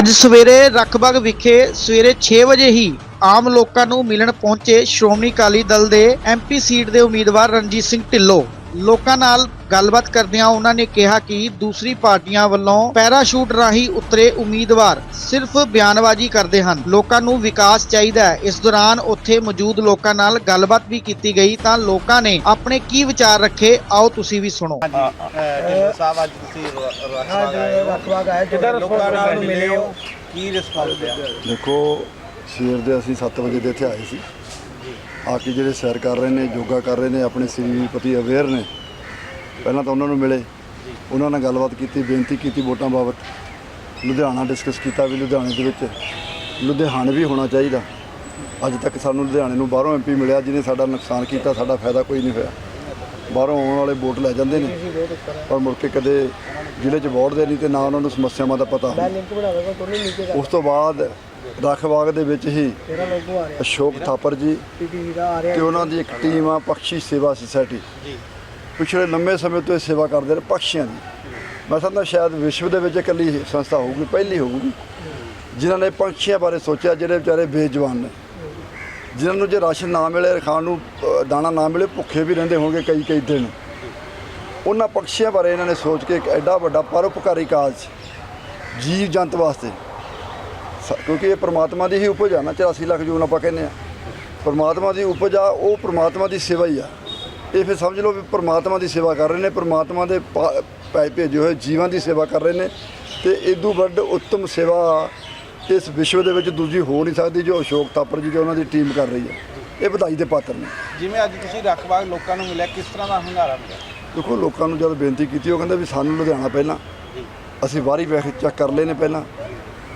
ਅੱਜ ਸਵੇਰੇ ਰਖਬਗ ਵਿਖੇ ਸਵੇਰੇ 6 ਵਜੇ ਹੀ ਆਮ ਲੋਕਾਂ ਨੂੰ ਮਿਲਣ ਪਹੁੰਚੇ ਸ਼੍ਰੋਮਣੀ ਅਕਾਲੀ ਦਲ ਦੇ ਐਮਪੀ ਸੀਟ ਦੇ ਉਮੀਦਵਾਰ ਰਣਜੀਤ ਸਿੰਘ ਢਿੱਲੋਂ। ਲੋਕਾਂ ਨਾਲ ਗੱਲਬਾਤ ਕਰਦਿਆਂ ਉਹਨਾਂ ਨੇ ਕਿਹਾ ਕਿ ਦੂਸਰੀ ਪਾਰਟੀਆਂ ਵੱਲੋਂ ਪੈਰਾਸ਼ੂਟ ਰਾਹੀਂ ਉਤਰੇ ਉਮੀਦਵਾਰ ਸਿਰਫ ਬਿਆਨਬਾਜ਼ੀ ਕਰਦੇ ਹਨ। ਲੋਕਾਂ ਨੂੰ ਵਿਕਾਸ ਚਾਹੀਦਾ ਹੈ। ਇਸ ਦੌਰਾਨ ਉੱਥੇ ਮੌਜੂਦ ਲੋਕਾਂ ਨਾਲ ਗੱਲਬਾਤ ਵੀ ਕੀਤੀ ਗਈ ਤਾਂ ਲੋਕਾਂ ਨੇ ਆਪਣੇ ਕੀ ਵਿਚਾਰ ਰੱਖੇ? ਆਓ ਤੁਸੀਂ ਵੀ ਸੁਣੋ। ਢਿੱਲੋਂ ਸਾਹਿਬ ਅੱਜ ਤੁਸੀਂ ਰਖਵਾਗ ਆਇਆ ਕਿੱਦਾਂ ਜਦੋਂ ਲੋਕਾਂ ਨਾਲ ਮਿਲੇ ਹੋ? ਕੀ ਰਿਸਪੌਂਸ ਦੇਖੋ ਸਵੇਰ ਦੇ ਅਸੀਂ 7 ਵਜੇ ਦੇ ਇੱਥੇ ਆਏ ਸੀ। ਆ ਕੇ ਜਿਹੜੇ ਸੈਰ ਕਰ ਰਹੇ ਨੇ, ਯੋਗਾ ਕਰ ਰਹੇ ਨੇ, ਆਪਣੇ ਸਰੀਰ ਪ੍ਰਤੀ ਅਵੇਅਰ ਨੇ, ਪਹਿਲਾਂ ਤਾਂ ਉਹਨਾਂ ਨੂੰ ਮਿਲੇ। ਉਹਨਾਂ ਨਾਲ ਗੱਲਬਾਤ ਕੀਤੀ, ਬੇਨਤੀ ਕੀਤੀ ਵੋਟਾਂ ਬਾਬਤ। ਲੁਧਿਆਣਾ ਡਿਸਕਸ ਕੀਤਾ ਵੀ ਲੁਧਿਆਣੇ ਦੇ ਵਿੱਚ। ਲੁਧਿਆਣਾ ਵੀ ਹੋਣਾ ਚਾਹੀਦਾ। ਅੱਜ ਤੱਕ ਸਾਨੂੰ ਲੁਧਿਆਣੇ ਨੂੰ ਬਾਹਰੋਂ ਐਮਪੀ ਮਿਲਿਆ, ਜਿਹਨੇ ਸਾਡਾ ਨੁਕਸਾਨ ਕੀਤਾ, ਸਾਡਾ ਫਾਇਦਾ ਕੋਈ ਨਹੀਂ ਹੋਇਆ। ਬਾਹਰੋਂ ਆਉਣ ਵਾਲੇ ਵੋਟ ਲੈ ਜਾਂਦੇ ਨੇ। ਪਰ ਮੁੜ ਕੇ ਕਦੇ ਜ਼ਿਲ੍ਹੇ 'ਚ ਵੋਟ ਦੇ ਨਹੀਂ ਤੇ ਨਾ ਉਹਨਾਂ ਨੂੰ ਸਮੱਸਿਆਵਾਂ ਦਾ ਪਤਾ ਉਸ ਤੋਂ ਬਾਅਦ ਰਖਬਾਗ ਦੇ ਵਿੱਚ ਹੀ ਅਸ਼ੋਕ ਥਾਪਰ ਜੀ ਪੀਟੀ ਤੇ ਉਹਨਾਂ ਦੀ ਇੱਕ ਟੀਮ ਆ ਪਕਸ਼ੀ ਸੇਵਾ ਸੁਸਾਇਟੀ। ਪਿਛਲੇ ਲੰਮੇ ਸਮੇਂ ਤੋਂ ਇਹ ਸੇਵਾ ਕਰਦੇ ਨੇ ਪਕਸ਼ੀਆਂ ਦੀ। ਮੈਂ ਸਮਝਦਾ ਸ਼ਾਇਦ ਵਿਸ਼ਵ ਦੇ ਵਿੱਚ ਇਕੱਲੀ ਸੰਸਥਾ ਹੋਊਗੀ, ਪਹਿਲੀ ਹੋਊਗੀ। ਜਿਨ੍ਹਾਂ ਨੇ ਪੰਛੀਆਂ ਬਾਰੇ ਸੋਚਿਆ, ਜਿਹੜੇ ਵਿਚਾਰੇ ਬੇਜਵਾਨ ਨੇ। ਜਿਨ੍ਹਾਂ ਨੂੰ ਜੇ ਰਾਸ਼ਨ ਨਾ ਮਿਲੇ, ਖਾਣ ਨੂੰ ਦਾਣਾ ਨਾ ਮਿਲੇ, ਭੁੱਖੇ ਵੀ ਰਹਿੰਦੇ ਹੋਣਗੇ ਕਈ ਕਈ ਦਿਨ। ਉਹਨਾਂ ਪੰਛੀਆਂ ਬਾਰੇ ਇਹਨਾਂ ਨੇ ਸੋਚ ਕੇ ਇੱਕ ਐਡਾ ਵੱਡਾ ਪਰਉਪਕਾਰੀ ਕਾਜ ਜੀਵ ਜੰਤ ਵਾਸਤੇ। ਸ- ਕਿਉਂਕਿ ਇਹ ਪ੍ਰਮਾਤਮਾ ਦੀ ਹੀ ਉਪਜ ਆ ਨਾ 84 ਲੱਖ ਜੂਨ ਆਪਾਂ ਕਹਿੰਦੇ ਆ ਪ੍ਰਮਾਤਮਾ ਦੀ ਉਪਜ ਆ ਉਹ ਪ੍ਰਮਾਤਮਾ ਦੀ ਸੇਵਾ ਹੀ ਆ। ਇਹ ਫਿਰ ਸਮਝ ਲਓ ਵੀ ਪ੍ਰਮਾਤਮਾ ਦੀ ਸੇਵਾ ਕਰ ਰਹੇ ਨੇ, ਪ੍ਰਮਾਤਮਾ ਦੇ ਪਾ- ਪੈ ਭੇਜੇ ਹੋਏ ਜੀਵਾਂ ਦੀ ਸੇਵਾ ਕਰ ਰਹੇ ਨੇ। ਤੇ ਇਦੋਂ ਵੱਡ ਉੱਤਮ ਸੇਵਾ ਇਸ ਵਿਸ਼ਵ ਦੇ ਵਿੱਚ ਦੂਜੀ ਹੋ ਨਹੀਂ ਸਕਦੀ ਜੋ ਅਸ਼ੋਕ ਥਾਪਰ ਜੀ ਤੇ ਉਹਨਾਂ ਦੀ ਟੀਮ ਕਰ ਰਹੀ ਹੈ। ਇਹ ਵਧਾਈ ਦੇ ਪਾਤਰ ਨੇ। ਜਿਵੇਂ ਅੱਜ ਤੁਸੀਂ ਰਖਬਾਗ ਲੋਕਾਂ ਨੂੰ ਮਿਲਿਆ ਕਿਸ ਤਰ੍ਹਾਂ ਦਾ ਹੰਗਾਰਾ ਮਿਲਿਆ? ਦੇਖੋ ਲੋਕਾਂ ਨੂੰ ਜਦ ਬੇਨਤੀ ਕੀਤੀ ਉਹ ਕਹਿੰਦੇ ਵੀ ਸਾਨੂੰ ਲੁਧਿਆਣਾ ਪਹਿਲਾਂ। ਅਸੀਂ ਵਾਰੀ ਵੇਖ ਚੈੱਕ ਕਰ ਲਏ ਨੇ ਪਹਿਲਾਂ।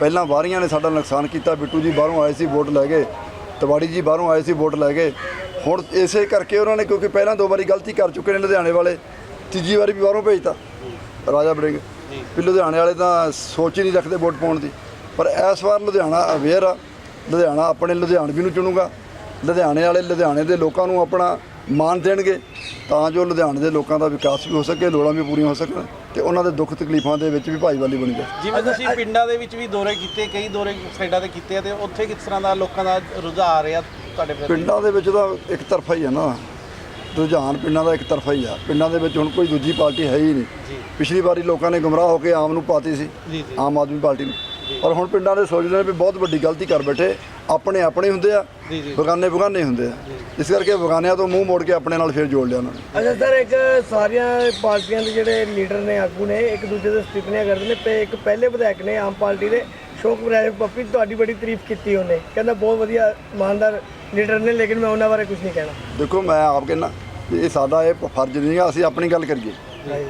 ਪਹਿਲਾਂ ਵਾਰੀਆਂ ਨੇ ਸਾਡਾ ਨੁਕਸਾਨ ਕੀਤਾ ਬਿੱਟੂ ਜੀ ਬਾਹਰੋਂ ਆਏ ਸੀ ਵੋਟ ਲੈ ਗਏ ਤਵਾੜੀ ਜੀ ਬਾਹਰੋਂ ਆਏ ਸੀ ਵੋਟ ਲੈ ਗਏ। ਹੁਣ ਇਸੇ ਕਰਕੇ ਉਹਨਾਂ ਨੇ ਕਿਉਂਕਿ ਪਹਿਲਾਂ ਦੋ ਵਾਰੀ ਗਲਤੀ ਕਰ ਚੁੱਕੇ ਨੇ ਲੁਧਿਆਣੇ ਵਾਲੇ ਤੀਜੀ ਵਾਰੀ ਵੀ ਬਾਹਰੋਂ ਭੇਜਤਾ। ਰਾਜਾ ਬੜਿੰਗ ਵੀ ਲੁਧਿਆਣੇ ਵਾਲੇ ਤਾਂ ਸੋਚ ਹੀ ਨਹੀਂ ਰੱਖਦੇ ਵੋਟ ਪਾਉਣ ਦੀ। ਪਰ ਇਸ ਵਾਰ ਲੁਧਿਆਣਾ ਅਵੇਅਰ ਆ। ਲੁਧਿਆਣਾ ਆਪਣੇ ਲੁਧਿਆਣਵੀ ਨੂੰ ਚੁਣੂਗਾ। ਲੁਧਿਆਣੇ ਵਾਲੇ ਲੁਧਿਆਣੇ ਦੇ ਲੋਕਾਂ ਨੂੰ ਆਪਣਾ ਮਾਣ ਦੇਣਗੇ। ਤਾਂ ਜੋ ਲੁਧਿਆਣੇ ਦੇ ਲੋਕਾਂ ਦਾ ਵਿਕਾਸ ਵੀ ਹੋ ਸਕੇ ਲੋੜਾਂ ਵੀ ਪੂਰੀਆਂ ਹੋ ਸਕਣ ਤੇ ਉਹਨਾਂ ਦੇ ਦੁੱਖ ਤਕਲੀਫਾਂ ਦੇ ਵਿੱਚ ਵੀ ਭਾਈਵਾਲੀ ਬਣੀ ਜਾਏ ਜਿਵੇਂ ਤੁਸੀਂ ਪਿੰਡਾਂ ਦੇ ਵਿੱਚ ਵੀ ਦੌਰੇ ਕੀਤੇ ਕਈ ਦੌਰੇ ਸਾਈਡਾਂ ਤੇ ਕੀਤੇ ਤੇ ਉੱਥੇ ਕਿਸ ਤਰ੍ਹਾਂ ਦਾ ਲੋਕਾਂ ਦਾ ਰੁਝਾਨ ਆ ਰਿਹਾ ਤੁਹਾਡੇ ਪਿੰਡਾਂ ਦੇ? ਵਿੱਚ ਤਾਂ ਇੱਕ ਤਰਫਾ ਹੀ ਆ ਨਾ। ਰੁਝਾਨ ਪਿੰਡਾਂ ਦਾ ਇੱਕ ਤਰਫਾ ਹੀ ਆ। ਪਿੰਡਾਂ ਦੇ ਵਿੱਚ ਹੁਣ ਕੋਈ ਦੂਜੀ ਪਾਰਟੀ ਹੈ ਹੀ ਨਹੀਂ। ਪਿਛਲੀ ਵਾਰੀ ਲੋਕਾਂ ਨੇ ਗੁੰਮਰਾਹ ਹੋ ਕੇ ਆਮ ਨੂੰ ਪਾਤੀ ਸੀ। ਆਮ ਆਦਮੀ ਪਾਰਟੀ ਨੂੰ। ਪਰ ਹੁਣ ਪਿੰਡਾਂ ਦੇ ਸੋਚਦੇ ਨੇ ਵੀ ਬਹੁਤ ਵੱਡੀ ਗਲਤੀ ਕਰ ਬੈਠੇ। ਆਪਣੇ ਆਪਣੇ ਹੁੰਦੇ ਆ। ਬਗਾਨੇ ਬਗਾਨੇ ਹੁੰਦੇ ਆ। ਇਸ ਕਰਕੇ ਬਗਾਨਿਆਂ ਤੋਂ ਮੂੰਹ ਮੋੜ ਕੇ ਆਪਣੇ ਨਾਲ ਫੇਰ ਜੋੜ ਲਿਆ ਉਹਨਾਂ ਨੇ। ਅੱਛਾ ਸਰ ਇੱਕ ਸਾਰੀਆਂ ਪਾਰਟੀਆਂ ਦੇ ਜਿਹੜੇ ਲੀਡਰ ਨੇ ਆਗੂ ਨੇ ਇੱਕ ਦੂਜੇ ਦੇ ਸਟਿਪਨੀਆਂ ਕਰਦੇ ਨੇ ਤੇ ਇੱਕ ਪਹਿਲੇ ਵਿਧਾਇਕ ਨੇ ਆਮ ਪਾਰਟੀ ਦੇ ਸ਼ੋਕ ਵਿਰਾਜ ਪੱਪੀ ਤੁਹਾਡੀ ਬੜੀ ਤਾਰੀਫ ਕੀਤੀ ਉਹਨੇ। ਕਹਿੰਦਾ ਬਹੁਤ ਵਧੀਆ ਇਮਾਨਦਾਰ ਲੀਡਰ ਨੇ ਲੇਕਿਨ ਮੈਂ ਉਹਨਾਂ ਬਾਰੇ ਕੁਝ ਨਹੀਂ ਕਹਿਣਾ। ਦੇਖੋ ਮੈਂ ਆਪ ਕਹਿੰਦਾ ਇਹ ਸਾਡਾ ਇਹ ਫਰਜ਼ ਨਹੀਂ ਆ ਅਸੀਂ ਆਪਣੀ ਗੱਲ ਕਰੀਏ।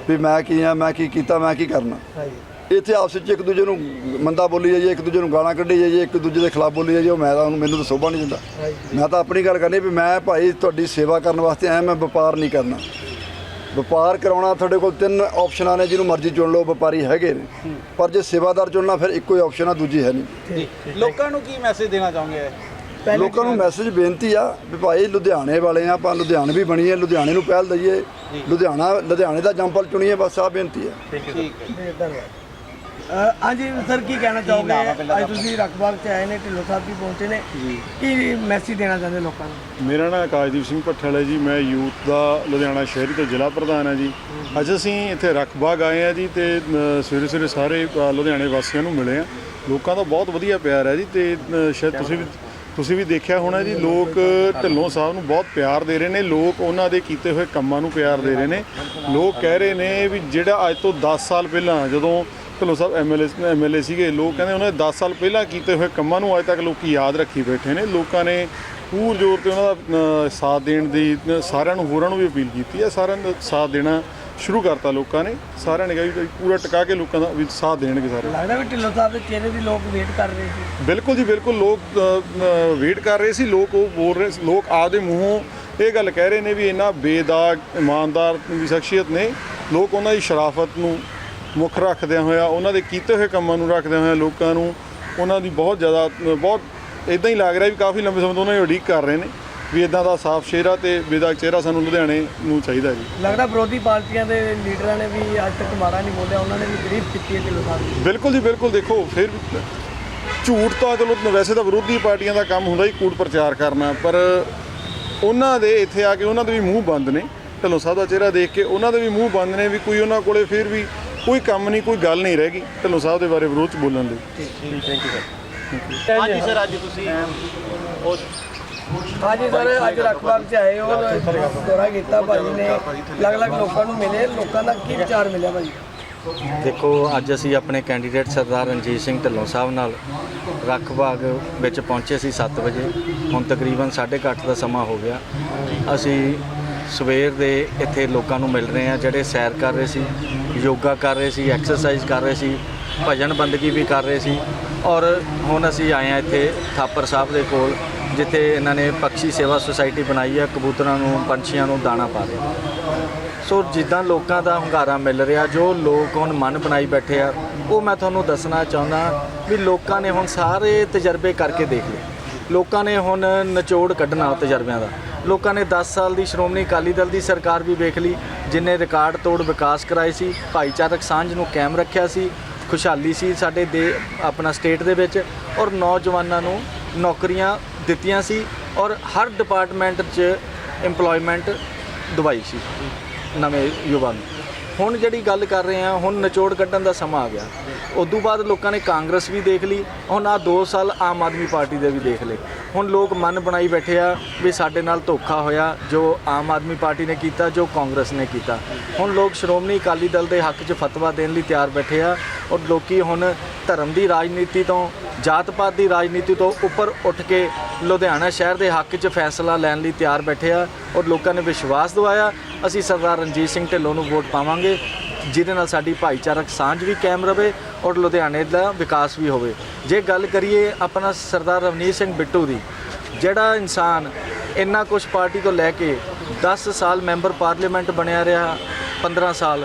ਵੀ ਮੈਂ ਕੀ ਆ ਮੈਂ ਕੀ ਕੀਤਾ ਮੈਂ ਕੀ ਕਰਨਾ। ਹਾਂਜੀ। ਇੱਥੇ ਆਪਸ ਵਿੱਚ ਇੱਕ ਦੂਜੇ ਨੂੰ ਮੰਦਾ ਬੋਲੀ ਜਾਈਏ ਇੱਕ ਦੂਜੇ ਨੂੰ ਗਾਲਾਂ ਕੱਢੀ ਜਾਈਏ ਇੱਕ ਦੂਜੇ ਦੇ ਖਿਲਾਫ ਬੋਲੀ ਜਾਈਏ ਉਹ ਮੈਂ ਤਾਂ ਉਹਨੂੰ ਮੈਨੂੰ ਤਾਂ ਸੋਭਾ ਨਹੀਂ ਦਿੰਦਾ। ਮੈਂ ਤਾਂ ਆਪਣੀ ਗੱਲ ਕਰਨੀ ਵੀ ਮੈਂ ਭਾਈ ਤੁਹਾਡੀ ਸੇਵਾ ਕਰਨ ਵਾਸਤੇ ਆਇਆ ਮੈਂ ਵਪਾਰ ਨਹੀਂ ਕਰਨਾ। ਵਪਾਰ ਕਰਾਉਣਾ ਤੁਹਾਡੇ ਕੋਲ ਤਿੰਨ ਆਪਸ਼ਨਾਂ ਨੇ ਜਿਹਨੂੰ ਮਰਜ਼ੀ ਚੁਣ ਲਓ ਵਪਾਰੀ ਹੈਗੇ ਨੇ। ਪਰ ਜੇ ਸੇਵਾਦਾਰ ਚੁਣਨਾ ਫਿਰ ਇੱਕੋ ਹੀ ਆਪਸ਼ਨ ਆ ਦੂਜੀ ਹੈ ਨਹੀਂ। ਲੋਕਾਂ ਨੂੰ ਕੀ ਮੈਸੇਜ ਦੇਣਾ ਚਾਹੋਗੇ? ਪਹਿਲੇ ਲੋਕਾਂ ਨੂੰ ਮੈਸੇਜ ਬੇਨਤੀ ਆ ਵੀ ਭਾਈ ਲੁਧਿਆਣੇ ਵਾਲੇ ਆ ਆਪਾਂ ਲੁਧਿਆਣੇ ਵੀ ਬਣੀਏ ਲੁਧਿਆਣੇ ਨੂੰ ਪਹਿਲ ਦਈਏ। ਲੁਧਿਆਣਾ ਲੁਧਿਆਣੇ ਦਾ ਜੰਪਲ ਚੁਣੀਏ ਬਸ ਆ ਬੇਨਤੀ ਆ। ਠੀਕ ਹੈ। ਧੰਨਵਾਦ। ਹਾਂਜੀ ਸਰ ਕੀ ਕਹਿਣਾ ਚਾਹੋਗੇ? ਅੱਜ ਤੁਸੀਂ ਰਕਬਾਗ ਚ ਆਏ ਨੇ ਢਿੱਲੋਂ ਸਾਹਿਬ ਵੀ ਪਹੁੰਚੇ ਨੇ। ਕੀ ਮੈਸੇਜ ਦੇਣਾ ਚਾਹੁੰਦੇ ਲੋਕਾਂ ਨੂੰ? ਮੇਰਾ ਨਾਮ ਆਕਾਸ਼ਦੀਪ ਸਿੰਘ ਭੱਠਲ ਹੈ ਜੀ ਮੈਂ ਯੂਥ ਦਾ ਲੁਧਿਆਣਾ ਸ਼ਹਿਰੀ ਤੋਂ ਜ਼ਿਲ੍ਹਾ ਪ੍ਰਧਾਨ ਹਾਂ ਜੀ। ਅੱਜ ਅਸੀਂ ਇੱਥੇ ਰਖਬਾਗ ਆਏ ਆ ਜੀ ਤੇ ਸਵੇਰੇ ਸਵੇਰੇ ਸਾਰੇ ਲੁਧਿਆਣੇ ਵਾਸੀਆਂ ਨੂੰ ਮਿਲੇ ਆ ਲੋਕਾਂ ਦਾ ਬਹੁਤ ਵਧੀਆ ਪਿਆਰ ਹੈ ਜੀ ਤੇ ਸ਼ਾਇਦ ਤੁਸੀਂ ਵੀ ਤੁਸੀਂ ਵੀ ਦੇਖਿਆ ਹੋਣਾ ਜੀ ਲੋਕ ਢਿੱਲੋਂ ਸਾਹਿਬ ਨੂੰ ਬਹੁਤ ਪਿਆਰ ਦੇ ਰਹੇ ਨੇ ਲੋਕ ਉਹਨਾਂ ਦੇ ਕੀਤੇ ਹੋਏ ਕੰਮਾਂ ਨੂੰ ਪਿਆਰ ਦੇ ਰਹੇ ਨੇ। ਲੋਕ ਕਹਿ ਰਹੇ ਨੇ ਵੀ ਜਿਹੜਾ ਅੱਜ ਤੋਂ 10 ਸਾਲ ਪਹਿਲਾਂ ਜਦੋਂ ਢਿੱਲੋਂ ਸਾਹਿਬ ਐਮਐਲਏ ਐਮਐਲਏ ਸੀਗੇ ਲੋਕ ਕਹਿੰਦੇ ਉਹਨਾਂ ਦੇ 10 ਸਾਲ ਪਹਿਲਾਂ ਕੀਤੇ ਹੋਏ ਕੰਮਾਂ ਨੂੰ ਅੱਜ ਤੱਕ ਲੋਕੀ ਯਾਦ ਰੱਖੀ ਬੈਠੇ ਨੇ। ਲੋਕਾਂ ਨੇ ਪੂਰ ਜ਼ੋਰ ਤੇ ਉਹਨਾਂ ਦਾ ਸਾਥ ਦੇਣ ਦੀ ਸਾਰਿਆਂ ਨੂੰ ਹੋਰਾਂ ਨੂੰ ਵੀ ਅਪੀਲ ਕੀਤੀ ਹੈ। ਸਾਰਿਆਂ ਦਾ ਸਾਥ ਦੇਣਾ ਸ਼ੁਰੂ ਕਰਤਾ ਲੋਕਾਂ ਨੇ। ਸਾਰਿਆਂ ਨੇ ਕਿਹਾ ਵੀ ਪੂਰਾ ਟਿਕਾ ਕੇ ਲੋਕਾਂ ਦਾ ਵੀ ਸਾਥ ਦੇਣਗੇ ਸਾਰੇ। ਲੱਗਦਾ ਵੀ ਢਿੱਲੋਂ ਸਾਹਿਬ ਦੇ ਚਿਹਰੇ ਦੀ ਲੋਕ ਵੇਟ ਕਰ ਰਹੇ ਸੀ। ਬਿਲਕੁਲ ਜੀ ਬਿਲਕੁਲ ਲੋਕ ਵੇਟ ਕਰ ਰਹੇ ਸੀ। ਲੋਕ ਉਹ ਬੋਲ ਰਹੇ ਸੀ ਲੋਕ ਆਪਦੇ ਮੂੰਹੋਂ ਇਹ ਗੱਲ ਕਹਿ ਰਹੇ ਨੇ ਵੀ ਇਹਨਾਂ ਬੇਦਾਗ ਇਮਾਨਦਾਰ ਸ਼ਖਸੀਅਤ ਨੇ। ਲੋਕ ਉਹਨਾਂ ਦੀ ਸ਼ਰਾਫਤ ਨੂੰ ਮੁੱਖ ਰੱਖਦਿਆਂ ਹੋਇਆ ਉਹਨਾਂ ਦੇ ਕੀਤੇ ਹੋਏ ਕੰਮਾਂ ਨੂੰ ਰੱਖਦਿਆਂ ਹੋਇਆ ਲੋਕਾਂ ਨੂੰ ਉਹਨਾਂ ਦੀ ਬਹੁਤ ਜ਼ਿਆਦਾ ਬਹੁਤ ਇਦਾਂ ਹੀ ਲੱਗ ਰਿਹਾ ਵੀ ਕਾਫੀ ਲੰਬੇ ਸਮੇਂ ਤੋਂ ਉਹਨਾਂ ਦੀ ਉਡੀਕ ਕਰ ਰਹੇ ਨੇ ਵੀ ਇਦਾਂ ਦਾ ਸਾਫ਼ ਚਿਹਰਾ ਤੇ ਬੇਦਾਗ ਚਿਹਰਾ ਸਾਨੂੰ ਲੁਧਿਆਣੇ ਨੂੰ ਚਾਹੀਦਾ ਜੀ। ਲੱਗਦਾ ਵਿਰੋਧੀ ਪਾਰਟੀਆਂ ਦੇ ਲੀਡਰਾਂ ਨੇ ਵੀ ਅੱਜ ਤੱਕ ਮਾੜਾ ਨਹੀਂ ਬੋਲਿਆ ਉਹਨਾਂ ਨੇ ਵੀ ਤਾਰੀਫ ਕੀਤੀ ਹੈ ਸਾਹਿਬ ਦੀ ਬਿਲਕੁਲ ਜੀ ਬਿਲਕੁਲ ਦੇਖੋ ਫਿਰ ਝੂਠ ਤਾਂ ਚਲੋ ਵੈਸੇ ਤਾਂ ਵਿਰੋਧੀ ਪਾਰਟੀਆਂ ਦਾ ਕੰਮ ਹੁੰਦਾ ਹੀ ਕੂੜ ਪ੍ਰਚਾਰ ਕਰਨਾ ਪਰ ਉਹਨਾਂ ਦੇ ਇੱਥੇ ਆ ਕੇ ਉਹਨਾਂ ਦੇ ਵੀ ਮੂੰਹ ਬੰਦ ਨੇ। ਢੱਲੋਂ ਸਾਹਿਬ ਦਾ ਚਿਹਰਾ ਦੇਖ ਕੇ ਉਹਨਾਂ ਦੇ ਵੀ ਮੂੰਹ ਬੰਦ ਨੇ ਵੀ ਕੋਈ ਉਹਨਾਂ ਕੋਲੇ ਫਿਰ ਵੀ ਕੋਈ ਕੰਮ ਨਹੀਂ ਕੋਈ ਗੱਲ ਨਹੀਂ ਰਹਿ ਗਈ। ਢੱਲੋਂ ਸਾਹਿਬ ਦੇ ਬਾਰੇ ਵਿਰੋਧ ਚ ਬੋਲਣ ਲਈ ਹਾਂਜੀ ਸਰ ਅੱਜ ਤੁਸੀਂ ਉਹ ਹਾਂਜੀ ਸਰ ਅੱਜ ਰਖਬਾਗ ਚ ਆਏ ਹੋ। ਦੌਰਾ ਕੀਤਾ ਭਾਜੀ ਨੇ। ਅਲੱਗ-ਅਲੱਗ ਲੋਕਾਂ ਨੂੰ ਮਿਲੇ। ਲੋਕਾਂ ਦਾ ਕੀ ਵਿਚਾਰ ਮਿਲਿਆ ਭਾਜੀ? ਦੇਖੋ ਅੱਜ ਅਸੀਂ ਆਪਣੇ ਕੈਂਡੀਡੇਟ ਸਰਦਾਰ ਰਣਜੀਤ ਸਿੰਘ ਢਿੱਲੋਂ ਸਾਹਿਬ ਨਾਲ ਰੱਖ ਬਾਗ ਵਿੱਚ ਪਹੁੰਚੇ ਸੀ 7 ਵਜੇ। ਹੁਣ ਤਕਰੀਬਨ 8:30 ਦਾ ਸਮਾਂ ਹੋ ਗਿਆ। ਅਸੀਂ ਸਵੇਰ ਦੇ ਇੱਥੇ ਲੋਕਾਂ ਨੂੰ ਮਿਲ ਰਹੇ ਆ, ਜਿਹੜੇ ਸੈਰ ਕਰ ਰਹੇ ਸੀ, ਯੋਗਾ ਕਰ ਰਹੇ ਸੀ ਐਕਸਰਸਾਈਜ਼ ਕਰ ਰਹੇ ਸੀ, ਭਜਨ ਬੰਦਗੀ ਵੀ ਕਰ ਰਹੇ ਸੀ। ਔਰ ਹੁਣ ਅਸੀਂ ਆਏ ਹਾਂ ਇੱਥੇ ਥਾਪਰ ਸਾਹਿਬ ਦੇ ਕੋਲ, ਜਿੱਥੇ ਇਹਨਾਂ ਨੇ ਪੰਛੀ ਸੇਵਾ ਸੁਸਾਇਟੀ ਬਣਾਈ ਹੈ ਕਬੂਤਰਾਂ ਨੂੰ, ਪੰਛੀਆਂ ਨੂੰ ਦਾਣਾ ਪਾ ਰਹੇ ਸੋ ਜਿੱਦਾਂ ਲੋਕਾਂ ਦਾ ਹੁੰਗਾਰਾ ਮਿਲ ਰਿਹਾ, ਜੋ ਲੋਕ ਹੁਣ ਮਨ ਬਣਾਈ ਬੈਠੇ ਆ, ਉਹ ਮੈਂ ਤੁਹਾਨੂੰ ਦੱਸਣਾ ਚਾਹੁੰਦਾ ਵੀ ਲੋਕਾਂ ਨੇ ਹੁਣ ਸਾਰੇ ਤਜਰਬੇ ਕਰਕੇ ਦੇਖ ਲਏ। ਲੋਕਾਂ ਨੇ ਹੁਣ ਨਿਚੋੜ ਕੱਢਣਾ ਤਜਰਬਿਆਂ ਦਾ। ਲੋਕਾਂ ਨੇ 10 ਸਾਲ ਦੀ ਸ਼੍ਰੋਮਣੀ ਅਕਾਲੀ ਦਲ ਦੀ ਸਰਕਾਰ ਵੀ ਵੇਖ ਲਈ, ਜਿਨੇ ਰਿਕਾਰਡ ਤੋੜ ਵਿਕਾਸ ਕਰਾਏ ਸੀ, ਭਾਈਚਾਰਕ ਸਾਂਝ ਨੂੰ ਕਾਇਮ ਰੱਖਿਆ ਸੀ, ਖੁਸ਼ਹਾਲੀ ਸੀ ਸਾਡੇ ਦੇ, ਆਪਣਾ ਸਟੇਟ ਦੇ ਵਿੱਚ, ਔਰ ਨੌਜਵਾਨਾਂ ਨੂੰ ਨੌਕਰੀਆਂ ਦਿੱਤੀਆਂ ਸੀ, ਔਰ ਹਰ ਡਿਪਾਰਟਮੈਂਟ 'ਚ EMPLOYMENT ਦਵਾਈ ਸੀ, ਨਵੇਂ ਯੁਵਾ ਨੂੰ। ਹੁਣ ਜਿਹੜੀ ਗੱਲ ਕਰ ਰਹੇ ਆ ਹੁਣ ਨਿਚੋੜ ਕੱਢਣ ਦਾ ਸਮਾਂ ਆ ਗਿਆ। ਉਦੋਂ ਬਾਅਦ ਲੋਕਾਂ ਨੇ ਕਾਂਗਰਸ ਵੀ ਦੇਖ ਲਈ, ਹੁਣ ਆ 2 ਸਾਲ ਆਮ ਆਦਮੀ ਪਾਰਟੀ ਦੇ ਵੀ ਦੇਖ ਲਏ। ਹੁਣ ਲੋਕ ਮਨ ਬਣਾਈ ਬੈਠੇ ਆ ਵੀ ਸਾਡੇ ਨਾਲ ਧੋਖਾ ਹੋਇਆ, ਜੋ ਆਮ ਆਦਮੀ ਪਾਰਟੀ ਨੇ ਕੀਤਾ, ਜੋ ਕਾਂਗਰਸ ਨੇ ਕੀਤਾ। ਹੁਣ ਲੋਕ ਸ਼੍ਰੋਮਣੀ ਅਕਾਲੀ ਦਲ ਦੇ ਹੱਕ 'ਚ ਫਤਵਾ ਦੇਣ ਲਈ ਤਿਆਰ ਬੈਠੇ ਆ ਔਰ ਲੋਕੀ ਹੁਣ ਧਰਮ ਦੀ ਰਾਜਨੀਤੀ ਤੋਂ ਜਾਤ ਪਾਤ ਦੀ ਰਾਜਨੀਤੀ ਤੋਂ ਉੱਪਰ ਉੱਠ ਕੇ ਲੁਧਿਆਣਾ ਸ਼ਹਿਰ ਦੇ ਹੱਕ 'ਚ ਫੈਸਲਾ ਲੈਣ ਲਈ ਤਿਆਰ ਬੈਠੇ ਆ ਔਰ ਲੋਕਾਂ ਨੇ ਵਿਸ਼ਵਾਸ ਦਿਵਾਇਆ, ਅਸੀਂ ਸਰਦਾਰ ਰਣਜੀਤ ਸਿੰਘ ਢਿੱਲੋਂ ਨੂੰ ਵੋਟ ਪਾਵਾਂਗੇ। ਜਿਹਦੇ ਨਾਲ ਸਾਡੀ ਭਾਈਚਾਰਕ ਸਾਂਝ ਵੀ ਕਾਇਮ ਰਵੇ ਔਰ ਲੁਧਿਆਣੇ ਦਾ ਵਿਕਾਸ ਵੀ ਹੋਵੇ। ਜੇ ਗੱਲ ਕਰੀਏ ਆਪਣਾ ਸਰਦਾਰ ਰਵਨੀਤ ਸਿੰਘ ਬਿੱਟੂ ਦੀ, ਜਿਹੜਾ ਇਨਸਾਨ ਇੰਨਾ ਕੁਝ ਪਾਰਟੀ ਤੋਂ ਲੈ ਕੇ 10 ਸਾਲ ਮੈਂਬਰ ਪਾਰਲੀਮੈਂਟ ਬਣਿਆ ਰਿਹਾ 15 ਸਾਲ,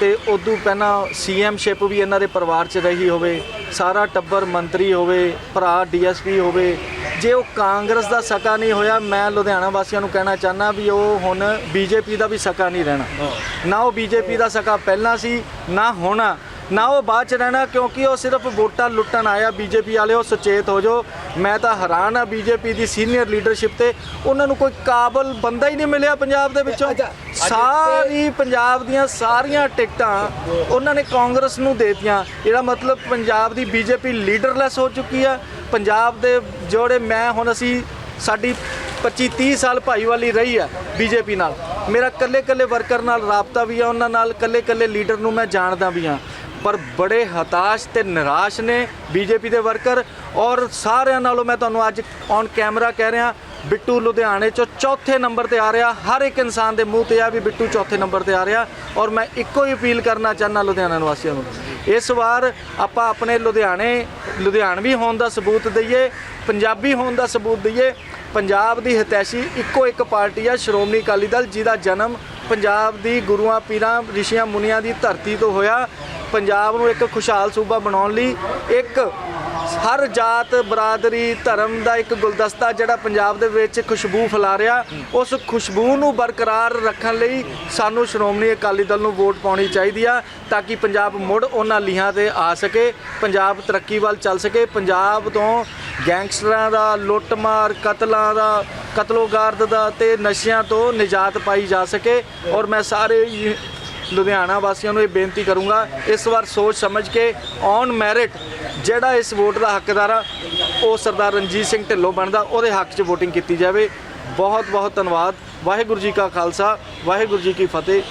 ਤੇ ਉਦੋਂ ਪਹਿਲਾਂ ਸੀਐਮਸ਼ਿਪ ਵੀ ਇਹਨਾਂ ਦੇ ਪਰਿਵਾਰ 'ਚ ਰਹੀ ਹੋਵੇ, ਸਾਰਾ ਟੱਬਰ ਮੰਤਰੀ ਹੋਵੇ, ਭਰਾ ਡੀਐਸਪੀ ਹੋਵੇ ਜੇ ਉਹ ਕਾਂਗਰਸ ਦਾ ਸਕਾ ਨਹੀਂ ਹੋਇਆ ਮੈਂ ਲੁਧਿਆਣਾ ਵਾਸੀਆਂ ਨੂੰ ਕਹਿਣਾ ਚਾਹਨਾ ਵੀ ਉਹ ਹੁਣ ਬੀਜੇਪੀ ਦਾ ਵੀ ਸਕਾ ਨਹੀਂ ਰਹਿਣਾ। ਨਾ ਉਹ ਬੀਜੇਪੀ ਦਾ ਸਕਾ ਪਹਿਲਾਂ ਸੀ ਨਾ ਹੋਣਾ ਨਾ ਉਹ ਬਾਅਦ ਚ ਰਹਿਣਾ ਕਿਉਂਕਿ ਉਹ ਸਿਰਫ ਵੋਟਾਂ ਲੁੱਟਣ ਆਇਆ ਬੀਜੇਪੀ ਵਾਲੇ ਉਹ ਸੁਚੇਤ ਹੋ ਜਾਓ। ਮੈਂ ਤਾਂ ਹੈਰਾਨ ਆ ਬੀਜੇਪੀ ਦੀ ਸੀਨੀਅਰ ਲੀਡਰਸ਼ਿਪ ਤੇ। ਉਹਨਾਂ ਨੂੰ ਕੋਈ ਕਾਬਲ ਬੰਦਾ ਹੀ ਨਹੀਂ ਮਿਲਿਆ ਪੰਜਾਬ ਦੇ ਵਿੱਚੋਂ। ਸਾਰੀ ਪੰਜਾਬ ਦੀਆਂ ਸਾਰੀਆਂ ਟਿਕਟਾਂ ਉਹਨਾਂ ਨੇ ਕਾਂਗਰਸ ਨੂੰ ਦੇਤੀਆਂ। ਇਹਦਾ ਮਤਲਬ ਪੰਜਾਬ ਦੀ ਬੀਜੇਪੀ ਲੀਡਰਲੈਸ ਹੋ ਚੁੱਕੀ ਆ। ਪੰਜਾਬ ਦੇ ਜਿਹੜੇ ਮੈਂ ਹੁਣ ਅਸੀਂ ਸਾਡੀ 25 30 ਸਾਲ ਭਾਈਵਾਲੀ ਰਹੀ ਆ ਬੀਜੇਪੀ ਨਾਲ, ਮੇਰਾ ਕੱਲੇ ਕੱਲੇ ਵਰਕਰ ਨਾਲ ਰਾਬਤਾ ਵੀ ਆ ਉਹਨਾਂ ਨਾਲ ਕੱਲੇ ਕੱਲੇ ਲੀਡਰ ਨੂੰ ਮੈਂ ਜਾਣਦਾ ਵੀ ਆ। ਪਰ ਬੜੇ ਹਤਾਸ਼ ਤੇ ਨਿਰਾਸ਼ ਨੇ ਬੀਜੇਪੀ ਦੇ ਵਰਕਰ ਔਰ ਸਾਰਿਆਂ ਨਾਲੋਂ ਮੈਂ ਤੁਹਾਨੂੰ ਅੱਜ ਔਨ ਕੈਮਰਾ ਕਹਿ ਰਿਹਾ ਬਿੱਟੂ ਲੁਧਿਆਣੇ ਚੋਂ ਚੌਥੇ ਨੰਬਰ ਤੇ ਆ ਰਿਹਾ। ਹਰ ਇੱਕ ਇਨਸਾਨ ਦੇ ਮੂੰਹ ਤੇ ਆ ਵੀ ਬਿੱਟੂ ਚੌਥੇ ਨੰਬਰ ਤੇ ਆ ਰਿਹਾ ਔਰ ਮੈਂ ਇੱਕੋ ਹੀ ਅਪੀਲ ਕਰਨਾ ਚਾਹੁੰਦਾ ਲੁਧਿਆਣਾ ਨਿਵਾਸੀਆਂ ਨੂੰ। ਇਸ ਵਾਰ ਆਪਾਂ ਆਪਣੇ ਲੁਧਿਆਣੇ, ਲੁਧਿਆਣਵੀ ਹੋਣ ਦਾ ਸਬੂਤ ਦਈਏ, ਪੰਜਾਬੀ ਹੋਣ ਦਾ ਸਬੂਤ ਦਈਏ। ਪੰਜਾਬ ਦੀ ਹਿਤੈਸ਼ੀ ਇੱਕੋ ਇੱਕ ਪਾਰਟੀ ਆ, ਸ਼੍ਰੋਮਣੀ ਅਕਾਲੀ ਦਲ, ਜਿਹਦਾ ਜਨਮ ਪੰਜਾਬ ਦੀ ਗੁਰੂਆਂ, ਪੀਰਾਂ, ਰਿਸ਼ੀਆਂ, ਮੁਨੀਆਂ ਦੀ ਧਰਤੀ ਤੋਂ ਹੋਇਆ। ਪੰਜਾਬ ਨੂੰ ਇੱਕ ਖੁਸ਼ਹਾਲ ਸੂਬਾ ਬਣਾਉਣ ਲਈ ਇੱਕ ਹਰ ਜਾਤ ਬਰਾਦਰੀ ਧਰਮ ਦਾ ਇੱਕ ਗੁਲਦਸਤਾ ਜਿਹੜਾ ਪੰਜਾਬ ਦੇ ਵਿੱਚ ਖੁਸ਼ਬੂ ਫੈਲਾ ਰਿਹਾ। ਉਸ ਖੁਸ਼ਬੂ ਨੂੰ ਬਰਕਰਾਰ ਰੱਖਣ ਲਈ ਸਾਨੂੰ ਸ਼੍ਰੋਮਣੀ ਅਕਾਲੀ ਦਲ ਨੂੰ ਵੋਟ ਪਾਉਣੀ ਚਾਹੀਦੀ ਆ ਤਾਂ ਕਿ ਪੰਜਾਬ ਮੁੜ ਉਹਨਾਂ ਲੀਹਾਂ ਤੇ ਆ ਸਕੇ। ਪੰਜਾਬ ਤਰੱਕੀ ਵੱਲ ਚੱਲ ਸਕੇ। ਪੰਜਾਬ ਤੋਂ ਗੈਂਗਸਟਰਾਂ ਦਾ ਲੁੱਟਮਾਰ ਕਤਲਾਂ ਦਾ ਕਤਲੋਗਾਰਦ ਦਾ ਤੇ ਨਸ਼ਿਆਂ ਤੋਂ ਨਿਜਾਤ ਪਾਈ ਜਾ ਸਕੇ। ਔਰ ਮੈਂ ਸਾਰੇ ਲੁਧਿਆਣਾ ਵਾਸੀਆਂ ਨੂੰ ਇਹ ਬੇਨਤੀ ਕਰੂੰਗਾ, ਇਸ ਵਾਰ ਸੋਚ ਸਮਝ ਕੇ ਔਨ ਮੈਰਿਟ ਜਿਹੜਾ ਇਸ ਵੋਟ ਦਾ ਹੱਕਦਾਰ ਆ, ਉਹ ਸਰਦਾਰ ਰਣਜੀਤ ਸਿੰਘ ਢਿੱਲੋਂ ਬਣਦਾ, ਉਹਦੇ ਹੱਕ 'ਚ VOTING ਕੀਤੀ ਜਾਵੇ। ਬਹੁਤ ਬਹੁਤ ਧੰਨਵਾਦ। ਵਾਹਿਗੁਰੂ ਜੀ ਕਾ ਖਾਲਸਾ, ਵਾਹਿਗੁਰੂ ਜੀ ਕੀ ਫਤਿਹ।